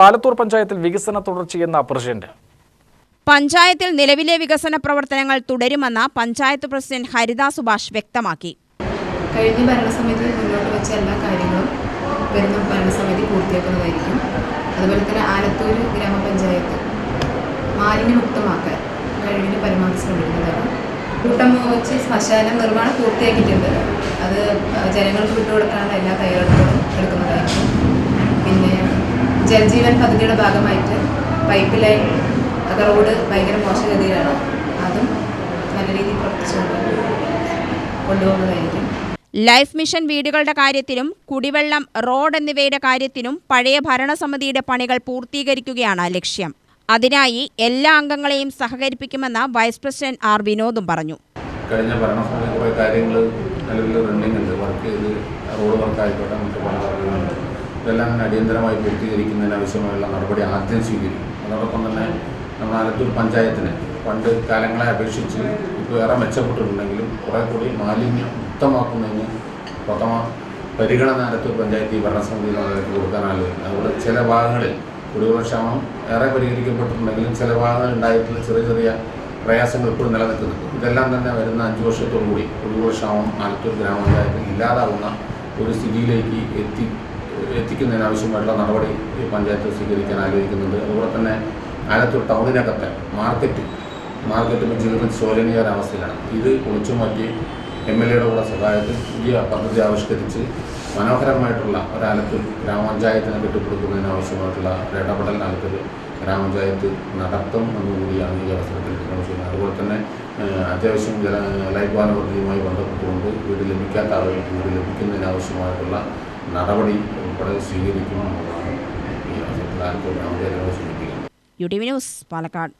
പാലത്തൂർ പഞ്ചായത്തിൽ വികസന തുടർച്ചയെന്ന പ്രസിഡന്റ്. പഞ്ചായത്തിൽ നിലവിലെ വികസന പ്രവർത്തനങ്ങൾ തുടരുമെന്ന് പഞ്ചായത്ത് പ്രസിഡന്റ് ഹരിദാ സുഭാഷ് വ്യക്തമാക്കി. കഴിഞ്ഞ ഭരണസമിതി മുന്നോട്ട് വെച്ച എല്ലാ കാര്യങ്ങളും വരുന്ന ഭരണസമിതി പൂർത്തിയാക്കുന്നതായിരിക്കും. അതുപോലെ തന്നെ ആലത്തൂർ ഗ്രാമപഞ്ചായത്ത് മാലിന്യമുക്തമാക്കാൻ കഴിവിന് പരമാവധി ശ്രമിക്കുന്നതാണ്. കൂട്ടം വെച്ച് ശ്മശാന നിർമ്മാണം പൂർത്തിയാക്കിയിട്ടുണ്ട്. അത് ജനങ്ങൾക്ക് വിട്ടുകൊടുക്കാനുള്ള എല്ലാ തയ്യാറെടുപ്പുകളും ജലജീവൻ പദ്ധതിയുടെ ഭാഗമായിട്ട് പൈപ്പ് ലൈൻ റോഡ് ഭയങ്കര മോശഗതിയിലാണ് അതും നല്ല രീതിയിൽ പ്രവർത്തിച്ചുകൊണ്ട് കൊണ്ടുപോകുന്നതായിരിക്കും. ലൈഫ് മിഷൻ വീടുകളുടെ കാര്യത്തിലും കുടിവെള്ളം റോഡ് എന്നിവയുടെ കാര്യത്തിലും പഴയ ഭരണസമിതിയുടെ പണികൾ പൂർത്തീകരിക്കുകയാണ് ലക്ഷ്യം. അതിനായി എല്ലാ അംഗങ്ങളെയും സഹകരിപ്പിക്കുമെന്ന് വൈസ് പ്രസിഡന്റ് ആർ. വിനോദും പറഞ്ഞു. കഴിഞ്ഞ ഭരണസമിതി കുറേ കാര്യങ്ങൾ നിലവിൽ റണ്ണിംഗ് ഉണ്ട്. വർക്ക് ചെയ്ത് റോഡ് വർക്ക് ആയിക്കോട്ടെ നമുക്ക് ഇതെല്ലാം അടിയന്തരമായി പൂർത്തീകരിക്കുന്നതിന് ആവശ്യമായുള്ള നടപടി ആദ്യം സ്വീകരിക്കും. അതോടൊപ്പം തന്നെ നമ്മുടെ ആലത്തൂർ പഞ്ചായത്തിന് പണ്ട് കാലങ്ങളെ അപേക്ഷിച്ച് ഇപ്പോൾ ഏറെ മെച്ചപ്പെട്ടിട്ടുണ്ടെങ്കിലും കുറേ കൂടി മാലിന്യം മുക്തമാക്കുന്നതിന് പ്രഥമ പരിഗണന ആലത്തൂർ പഞ്ചായത്ത് ഈ ഭരണസമിതിയിൽ അവർക്ക് കൊടുക്കാനാണ് അതുപോലെ ചില ഭാഗങ്ങളിൽ കുടിവെള്ളക്ഷാമം ഏറെ പരിഹരിക്കപ്പെട്ടിട്ടുണ്ടെങ്കിലും ചില ഭാഗങ്ങളിൽ ഉണ്ടായിട്ടുള്ള ചെറിയ ചെറിയ പ്രയാസങ്ങൾ ഇപ്പോഴും നിലനിൽക്കുന്നുണ്ട്. ഇതെല്ലാം തന്നെ വരുന്ന അഞ്ച് വർഷത്തോടു കൂടി കുടിവെള്ളക്ഷാമം ആലത്തൂർ ഗ്രാമപഞ്ചായത്തിൽ ഇല്ലാതാവുന്ന ഒരു സ്ഥിതിയിലേക്ക് എത്തി എത്തിക്കുന്നതിനാവശ്യമായിട്ടുള്ള നടപടി ഈ പഞ്ചായത്ത് സ്വീകരിക്കാൻ ആഗ്രഹിക്കുന്നുണ്ട്. അതുപോലെ തന്നെ ആലത്തൂർ ടൗണിനകത്തെ മാർക്കറ്റ് മാർക്കറ്റ് ജീവൻ ശോചനീയ ഒരവസ്ഥയിലാണ് ഇത് പൊളിച്ചു മാറ്റി എം എൽ എയുടെ കൂടെ സഹായത്തിൽ പുതിയ പദ്ധതി ആവിഷ്കരിച്ച് മനോഹരമായിട്ടുള്ള ഒരാലത്തൂർ ഗ്രാമപഞ്ചായത്തിനെ കെട്ടിപ്പടുക്കുന്നതിന് ആവശ്യമായിട്ടുള്ള ഒരു ഇടപെടൽ ആലത്തൂർ ഗ്രാമപഞ്ചായത്ത് നടത്തും എന്നുകൂടിയാണ് ഈ അവസരത്തിൽ ചെയ്യുന്നത്. അതുപോലെ തന്നെ അത്യാവശ്യം ജല ലൈഫ് പദ്ധതിയുമായി ബന്ധപ്പെട്ടുകൊണ്ട് വീട് ലഭിക്കാത്ത ആളുകൾക്ക് വീട് ലഭിക്കുന്നതിന് ആവശ്യമായിട്ടുള്ള നടപടി ഉൾപ്പെടെ സ്വീകരിക്കുമെന്നുള്ളതാണ് ഈ അവസരത്തിൽ സൂചിപ്പിക്കുന്നത് U T V news Palakkad.